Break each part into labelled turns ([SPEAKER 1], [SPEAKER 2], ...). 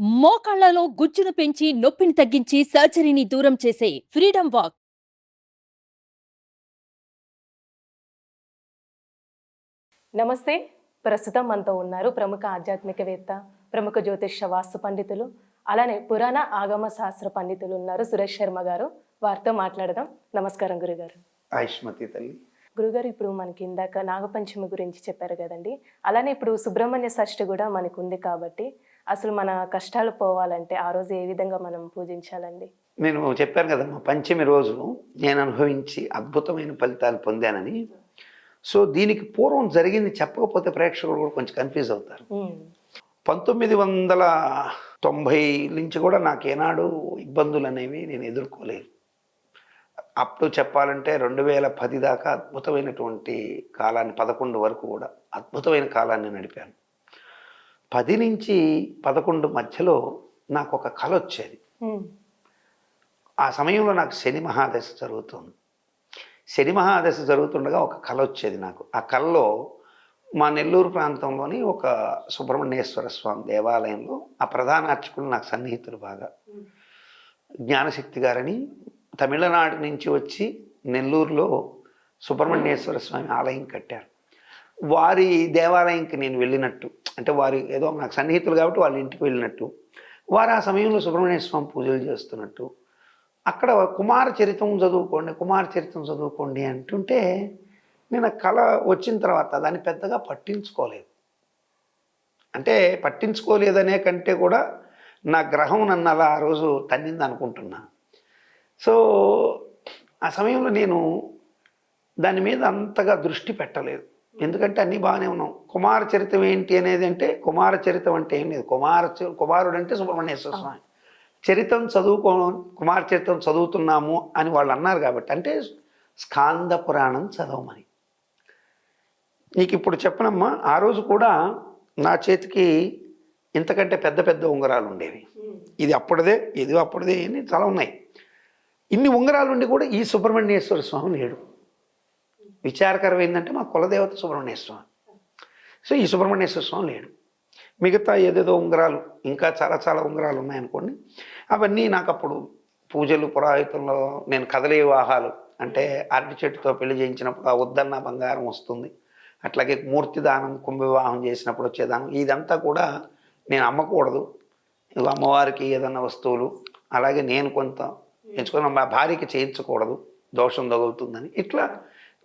[SPEAKER 1] మోకాళ్ళలో గుజ్జును పెంచి నొప్పిని తగ్గించి సర్జరీని దూరం చేసే ఫ్రీడమ్ వాక్.
[SPEAKER 2] నమస్తే. ప్రస్తుతం మనతో ఉన్నారు ప్రముఖ ఆధ్యాత్మికవేత్త ప్రముఖ జ్యోతిష వాస్తు పండితులు అలానే పురాణ ఆగమ శాస్త్ర పండితులు ఉన్నారు సురేష్ శర్మ గారు. వారితో మాట్లాడదాం. నమస్కారం గురుగారు.
[SPEAKER 3] ఆయుష్మతి తల్లి.
[SPEAKER 2] గురుగారు ఇప్పుడు మనకి ఇందాక నాగపంచమి గురించి చెప్పారు కదండి. అలానే ఇప్పుడు సుబ్రహ్మణ్య షష్ఠి కూడా మనకు ఉంది కాబట్టి అసలు మన కష్టాలు పోవాలంటే ఆ రోజు ఏ విధంగా మనం పూజించాలండి?
[SPEAKER 3] నేను చెప్పాను కదమ్మా పంచమి రోజు నేను అనుభవించి అద్భుతమైన ఫలితాలు పొందానని. సో దీనికి పూర్వం జరిగింది చెప్పకపోతే ప్రేక్షకులు కూడా కొంచెం కన్ఫ్యూజ్ అవుతారు. పంతొమ్మిది వందల తొంభై నుంచి కూడా నాకు ఏనాడు ఇబ్బందులు అనేవి నేను ఎదుర్కోలేదు. అప్పుడు చెప్పాలంటే రెండు వేల పది దాకా అద్భుతమైనటువంటి కాలాన్ని పదకొండు వరకు కూడా అద్భుతమైన కాలాన్ని నడిపాను. పది నుంచి పదకొండు మధ్యలో నాకు ఒక కళ వచ్చేది ఆ సమయంలో నాకు శని మహాదశ జరుగుతుంది. శని మహాదశ జరుగుతుండగా ఒక కళ వచ్చేది నాకు. ఆ కళలో మా నెల్లూరు ప్రాంతంలోని ఒక సుబ్రహ్మణ్యేశ్వర స్వామి దేవాలయంలో ఆ ప్రధాన అర్చకులు నాకు సన్నిహితులు బాగా. జ్ఞానశక్తి గారని తమిళనాడు నుంచి వచ్చి నెల్లూరులో సుబ్రహ్మణ్యేశ్వర స్వామి ఆలయం కట్టారు. వారి దేవాలయంకి నేను వెళ్ళినట్టు అంటే వారి ఏదో నాకు సన్నిహితులు కాబట్టి వాళ్ళ ఇంటికి వెళ్ళినట్టు వారు ఆ సమయంలో సుబ్రహ్మణ్య స్వామి పూజలు చేస్తున్నట్టు అక్కడ కుమార చరిత్రం చదువుకోండి కుమార చరిత్రం చదువుకోండి అంటుంటే నేను ఆ కళ వచ్చిన తర్వాత దాన్ని పెద్దగా పట్టించుకోలేదు. అంటే పట్టించుకోలేదనే కంటే కూడా నా గ్రహం నన్ను అలా ఆ రోజు తన్నింది అనుకుంటున్నా. సో ఆ సమయంలో నేను దాని మీద అంతగా దృష్టి పెట్టలేదు. ఎందుకంటే అన్నీ బాగానే ఉన్నాం. కుమార చరితం ఏంటి అనేది అంటే కుమార చరితం అంటే ఏం లేదు. కుమార కుమారుడు అంటే సుబ్రహ్మణ్యేశ్వర స్వామి. చరితం చదువుకో కుమార చరితం చదువుతున్నాము అని వాళ్ళు అన్నారు కాబట్టి అంటే స్కాంద పురాణం చదవమని నీకు ఇప్పుడు చెప్పనమ్మా ఆ రోజు కూడా నా చేతికి ఇంతకంటే పెద్ద పెద్ద ఉంగరాలు ఉండేవి. ఇది అప్పుడుదే ఇది అప్పుడుదే అని చాలా ఉన్నాయి. ఇన్ని ఉంగరాలు ఉండి కూడా ఈ సుబ్రహ్మణ్యేశ్వర స్వామి లేడు. విచారకరం ఏంటంటే మా కులదేవత సుబ్రహ్మణ్యేశ్వర స్వామి. సో ఈ సుబ్రహ్మణ్యేశ్వర స్వామి లేడు. మిగతా ఏదేదో ఉంగరాలు ఇంకా చాలా చాలా ఉంగరాలు ఉన్నాయనుకోండి అవన్నీ నాకు అప్పుడు పూజలు పురాహితంలో నేను కదలే వివాహాలు అంటే అరటి చెట్టుతో పెళ్ళి చేయించినప్పుడు ఆ వద్దన్న బంగారం వస్తుంది అట్లాగే మూర్తి దానం కుంభ వివాహం చేసినప్పుడు వచ్చేదానం ఇదంతా కూడా నేను అమ్మకూడదు. అమ్మవారికి ఏదన్నా వస్తువులు అలాగే నేను కొంత ఎంచుకున్న మా భార్యకి చేయించకూడదు దోషం తగులుతుందని. ఇట్లా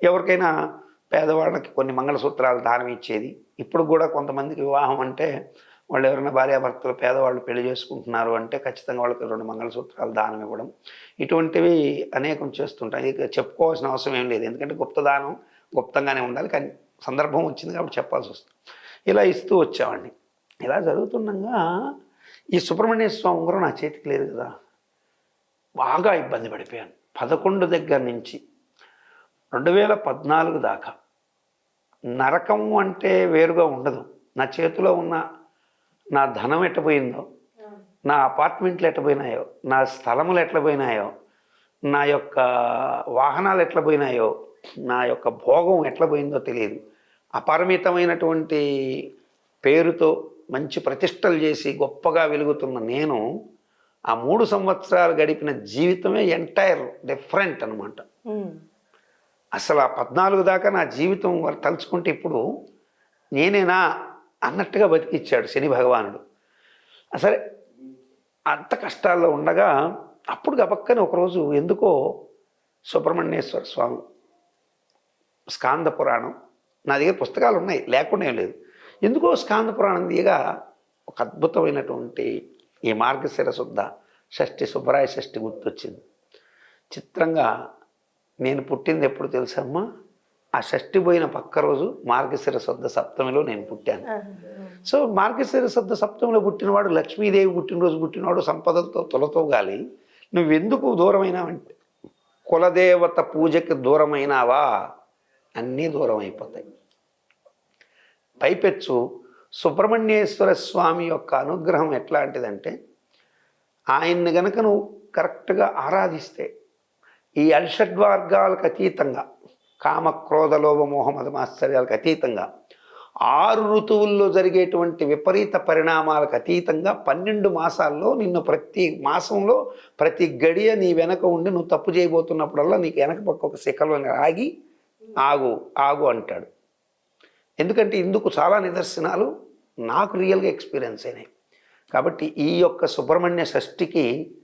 [SPEAKER 3] ఎవరికైనా పేదవాళ్ళకి కొన్ని మంగళసూత్రాలు దానం ఇచ్చేది. ఇప్పుడు కూడా కొంతమందికి వివాహం అంటే వాళ్ళు ఎవరైనా భార్యాభర్తలు పేదవాళ్ళు పెళ్ళి చేసుకుంటున్నారు అంటే ఖచ్చితంగా వాళ్ళకి రెండు మంగళసూత్రాలు దానం ఇవ్వడం. ఇటువంటివి అనేకం చేస్తుంటాయి ఇక చెప్పుకోవాల్సిన అవసరం ఏం లేదు. ఎందుకంటే గుప్త దానం గుప్తంగానే ఉండాలి. కానీ సందర్భం వచ్చింది కాబట్టి చెప్పాల్సి వస్తుంది. ఇలా ఇస్తూ వచ్చామండి. ఇలా జరుగుతుండగా ఈ సుబ్రహ్మణ్య స్వామి ఉంగరం నా చేతికి లేదు కదా. బాగా ఇబ్బంది పడిపోయాను. పదకొండు దగ్గర నుంచి రెండు వేల పద్నాలుగు దాకా. నరకం అంటే వేరుగా ఉండదు. నా చేతిలో ఉన్న నా ధనం ఎట్టపోయిందో నా అపార్ట్మెంట్లు ఎట్టపోయినాయో నా స్థలములు ఎట్లా పోయినాయో నా యొక్క వాహనాలు ఎట్లా పోయినాయో నా యొక్క భోగం ఎట్లా పోయిందో తెలియదు. అపరిమితమైనటువంటి పేరుతో మంచి ప్రతిష్టలు చేసి గొప్పగా వెలుగుతున్న నేను ఆ మూడు సంవత్సరాలు గడిపిన జీవితమే ఎంటైర్ డిఫరెంట్ అనమాట అసలు ఆ పద్నాలుగు దాకా నా జీవితం వారు తలుచుకుంటే ఇప్పుడు నేనేనా అన్నట్టుగా బతికిచ్చాడు శని భగవానుడు. సరే అంత కష్టాల్లో ఉండగా అప్పుడు గబక్కని ఒకరోజు ఎందుకో సుబ్రహ్మణ్యేశ్వర స్వామి స్కాంద పురాణం నా దగ్గర పుస్తకాలు ఉన్నాయి లేకుండా ఏం లేదు. ఎందుకో స్కాంద పురాణం దిగా ఒక అద్భుతమైనటువంటి ఈ మార్గశిర శుద్ధ షష్ఠి సుబ్బరాయ షష్ఠి గుర్తొచ్చింది. చిత్రంగా నేను పుట్టింది ఎప్పుడు తెలుసమ్మా? ఆ షష్ఠి పోయిన పక్క రోజు మార్గశిర శుద్ధ సప్తమిలో నేను పుట్టాను. సో మార్గశిర శుద్ధ సప్తమిలో పుట్టినవాడు లక్ష్మీదేవి పుట్టినరోజు పుట్టినవాడు సంపదలతో తొలతో గాలి నువ్వెందుకు దూరమైనావంటే కులదేవత పూజకి దూరమైనావా? అన్నీ దూరం అయిపోతాయి పైపెచ్చు సుబ్రహ్మణ్యేశ్వర స్వామి యొక్క అనుగ్రహం ఎట్లాంటిదంటే ఆయన్ని గనక నువ్వు కరెక్ట్గా ఆరాధిస్తే ఈ అల్షడ్వర్గాలకు అతీతంగా కామ క్రోధ లోభ మోహ మదమాశ్చర్యాలకు అతీతంగా ఆరు ఋతువుల్లో జరిగేటువంటి విపరీత పరిణామాలకు అతీతంగా పన్నెండు మాసాల్లో నిన్ను ప్రతి మాసంలో ప్రతి గడియ నీ వెనక ఉండి నువ్వు తప్పు చేయబోతున్నప్పుడల్లా నీకు వెనక పక్క ఒక శిఖలో ఆగి ఆగు ఆగు అంటాడు. ఎందుకంటే ఇందుకు చాలా నిదర్శనాలు నాకు రియల్గా ఎక్స్పీరియన్స్ అయినాయి. కాబట్టి ఈ యొక్క సుబ్రహ్మణ్య షష్ఠికి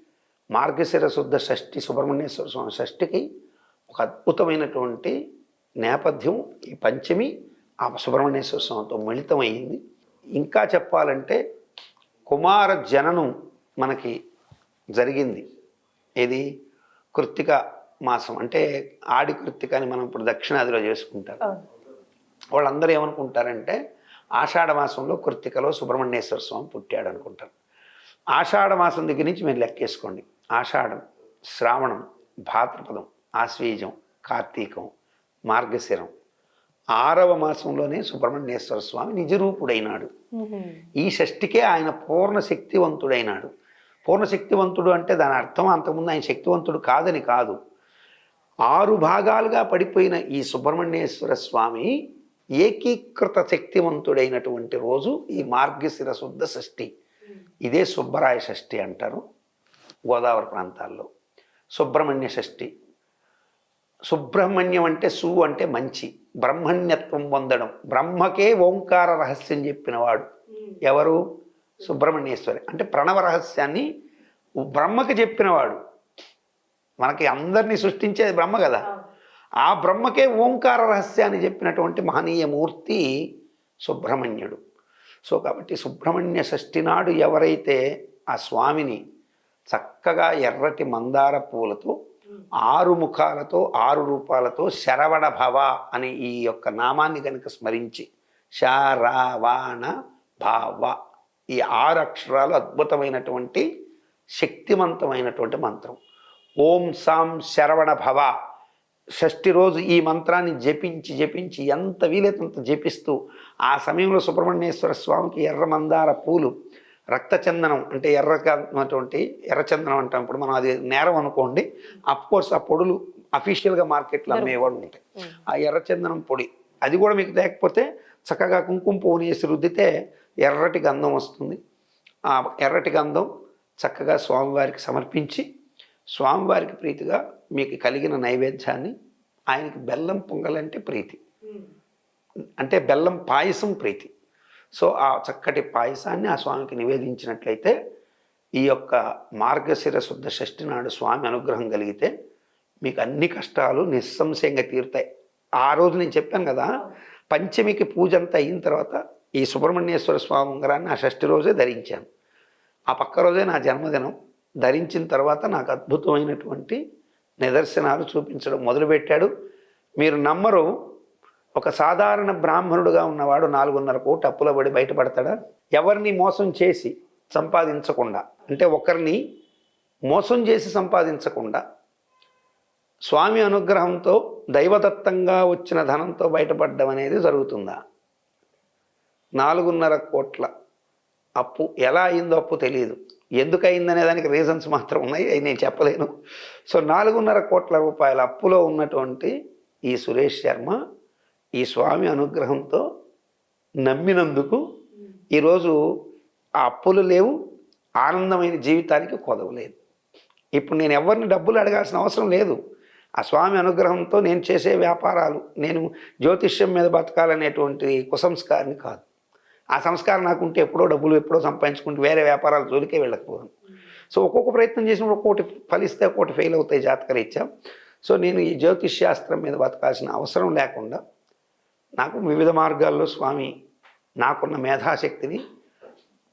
[SPEAKER 3] మార్గశిర శుద్ధ షష్ఠి సుబ్రహ్మణ్యేశ్వర స్వామి షష్ఠికి ఒక అద్భుతమైనటువంటి నేపథ్యం ఈ పంచమి ఆ సుబ్రహ్మణ్యేశ్వర స్వామితో మిళితమైంది ఇంకా చెప్పాలంటే కుమార జననం మనకి జరిగింది. ఇది కృత్తిక మాసం. అంటే ఆడి కృత్తిక అని మనం ఇప్పుడు దక్షిణాదిలో చేసుకుంటారు. వాళ్ళందరూ ఏమనుకుంటారంటే ఆషాఢ మాసంలో కృత్తికలో సుబ్రహ్మణ్యేశ్వర స్వామి పుట్టాడు అనుకుంటారు ఆషాఢ మాసం దగ్గర నుంచి మీరు లెక్కేసుకోండి. ఆషాఢం శ్రావణం భాద్రపదం ఆశ్వీజం కార్తీకం మార్గశిరం. ఆరవ మాసంలోనే సుబ్రహ్మణ్యేశ్వర స్వామి నిజరూపుడైనాడు. ఈ షష్ఠికే ఆయన పూర్ణ శక్తివంతుడైనాడు పూర్ణ శక్తివంతుడు అంటే దాని అర్థం అంతకుముందు ఆయన శక్తివంతుడు కాదని కాదు. ఆరు భాగాలుగా పడిపోయిన ఈ సుబ్రహ్మణ్యేశ్వర స్వామి ఏకీకృత శక్తివంతుడైనటువంటి రోజు ఈ మార్గశిర శుద్ధ షష్ఠి. ఇదే సుబ్బరాయ షష్ఠి అంటారు. గోదావరి ప్రాంతాల్లో. సుబ్రహ్మణ్య షష్ఠి. సుబ్రహ్మణ్యం అంటే సు అంటే మంచి. బ్రహ్మణ్యత్వం పొందడం. బ్రహ్మకే ఓంకార రహస్యం చెప్పినవాడు ఎవరు? సుబ్రహ్మణ్యేశ్వరి. అంటే ప్రణవ రహస్యాన్ని బ్రహ్మకి చెప్పినవాడు మనకి అందరినీ సృష్టించేది బ్రహ్మ కదా. ఆ బ్రహ్మకే ఓంకార రహస్యాన్ని చెప్పినటువంటి మహనీయ మూర్తి సుబ్రహ్మణ్యుడు. సో కాబట్టి సుబ్రహ్మణ్య షష్ఠి నాడు ఎవరైతే ఆ స్వామిని చక్కగా ఎర్రటి మందార పూలతో ఆరు ముఖాలతో ఆరు రూపాలతో శరవణ భవ అనే ఈ యొక్క నామాన్ని కనుక స్మరించి శరవణ భావ. ఈ ఆరు అక్షరాలు అద్భుతమైనటువంటి శక్తివంతమైనటువంటి మంత్రం. ఓం సాం శరవణ భవ. షష్ఠి రోజు ఈ మంత్రాన్ని జపించి జపించి ఎంత వీలైతే అంత జపిస్తూ ఆ సమయంలో సుబ్రహ్మణ్యేశ్వర స్వామికి ఎర్ర మందార పూలు రక్తచందనం అంటే ఎర్రగా ఉన్నటువంటి ఎర్రచందనం అంటాం. ఇప్పుడు మనం అది నేరం అనుకోండి అఫ్ కోర్స్ ఆ పొడులు అఫీషియల్గా మార్కెట్లో అమ్మేవాడు ఉంటాయి. ఆ ఎర్రచందనం పొడి. అది కూడా మీకు లేకపోతే చక్కగా కుంకుమ పువ్వుని వేసి రుద్దితే ఎర్రటి గంధం వస్తుంది. ఆ ఎర్రటి గంధం చక్కగా స్వామివారికి సమర్పించి స్వామివారికి ప్రీతిగా మీకు కలిగిన నైవేద్యాన్ని ఆయనకి బెల్లం పొంగలంటే ప్రీతి. అంటే బెల్లం పాయసం ప్రీతి. సో ఆ చక్కటి పాయసాన్ని ఆ స్వామికి నివేదించినట్లయితే ఈ యొక్క మార్గశిర శుద్ధ షష్ఠి నాడు స్వామి అనుగ్రహం కలిగితే మీకు అన్ని కష్టాలు నిస్సంశయంగా తీరుతాయి. ఆ రోజు నేను చెప్పాను కదా పంచమికి పూజ అంతా అయిన తర్వాత ఈ సుబ్రహ్మణ్యేశ్వర స్వామి ఉంగరాన్ని ఆ షష్ఠి రోజే ధరించాను. ఆ పక్క రోజే నా జన్మదినం. ధరించిన తర్వాత నాకు అద్భుతమైనటువంటి నిదర్శనాలు చూపించడం మొదలుపెట్టాడు. మీరు నమ్మరు ఒక సాధారణ బ్రాహ్మణుడుగా ఉన్నవాడు నాలుగున్నర కోటి అప్పుల పడి బయటపడతాడా? ఎవరిని మోసం చేసి సంపాదించకుండా? అంటే ఒకరిని మోసం చేసి సంపాదించకుండా స్వామి అనుగ్రహంతో దైవదత్తంగా వచ్చిన ధనంతో బయటపడడం అనేది జరుగుతుందా? నాలుగున్నర కోట్ల అప్పు ఎలా అయిందో అప్పు తెలియదు ఎందుకు అయిందనే దానికి రీజన్స్ మాత్రం ఉన్నాయి అవి నేను చెప్పలేను. సో నాలుగున్నర కోట్ల రూపాయల అప్పులో ఉన్నటువంటి ఈ సురేష్ శర్మ ఈ స్వామి అనుగ్రహంతో నమ్మినందుకు ఈరోజు ఆ అప్పులు లేవు ఆనందమైన జీవితానికి కొదవలేదు ఇప్పుడు నేను ఎవరిని డబ్బులు అడగాల్సిన అవసరం లేదు. ఆ స్వామి అనుగ్రహంతో నేను చేసే వ్యాపారాలు నేను జ్యోతిష్యం మీద బతకాలనేటువంటి కుసంస్కారాన్ని కాదు. ఆ సంస్కారం నాకుంటే ఎప్పుడో డబ్బులు ఎప్పుడో సంపాదించుకుంటే వేరే వ్యాపారాల జోలికే వెళ్ళకపోను. సో ఒక్కొక్క ప్రయత్నం చేసినప్పుడు ఒక్కోటి ఫలిస్తే ఒక్కోటి ఫెయిల్ అవుతాయి జాతకరీత్యా సో నేను ఈ జ్యోతిష్ శాస్త్రం మీద బతకాల్సిన అవసరం లేకుండా నాకు వివిధ మార్గాల్లో స్వామి నాకున్న మేధాశక్తిని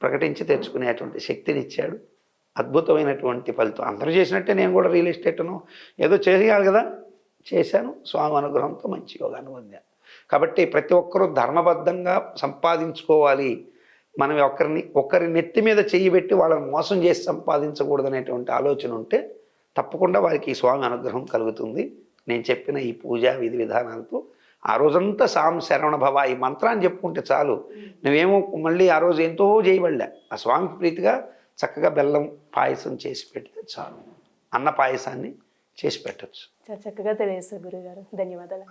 [SPEAKER 3] ప్రకటించి తెచ్చుకునేటువంటి శక్తిని ఇచ్చాడు. అద్భుతమైనటువంటి ఫలితం. అందరూ చేసినట్టే నేను కూడా రియల్ ఎస్టేట్ను ఏదో చేయాలి కదా? చేశాను. స్వామి అనుగ్రహంతో మంచి యోగాన్ని పొందాను. కాబట్టి ప్రతి ఒక్కరూ ధర్మబద్ధంగా సంపాదించుకోవాలి. మనం ఒకరిని ఒకరి నెత్తి మీద చెయ్యి పెట్టి వాళ్ళని మోసం చేసి సంపాదించకూడదనేటువంటి ఆలోచన ఉంటే తప్పకుండా వారికి ఈ స్వామి అనుగ్రహం కలుగుతుంది. నేను చెప్పిన ఈ పూజా విధి విధానాలతో ఆ రోజంతా సాం శరవణ భవ ఈ మంత్రాన్ని చెప్పుకుంటే చాలు. నువ్వేమో మళ్ళీ ఆ రోజు ఎంతో చేయబడలే. ఆ స్వామికి ప్రీతిగా చక్కగా బెల్లం పాయసం చేసి పెడితే చాలు. అన్న పాయసాన్ని చేసి పెట్టచ్చు.
[SPEAKER 2] చక్కగా తెలియజేస్తారు గురుగారు. ధన్యవాదాలు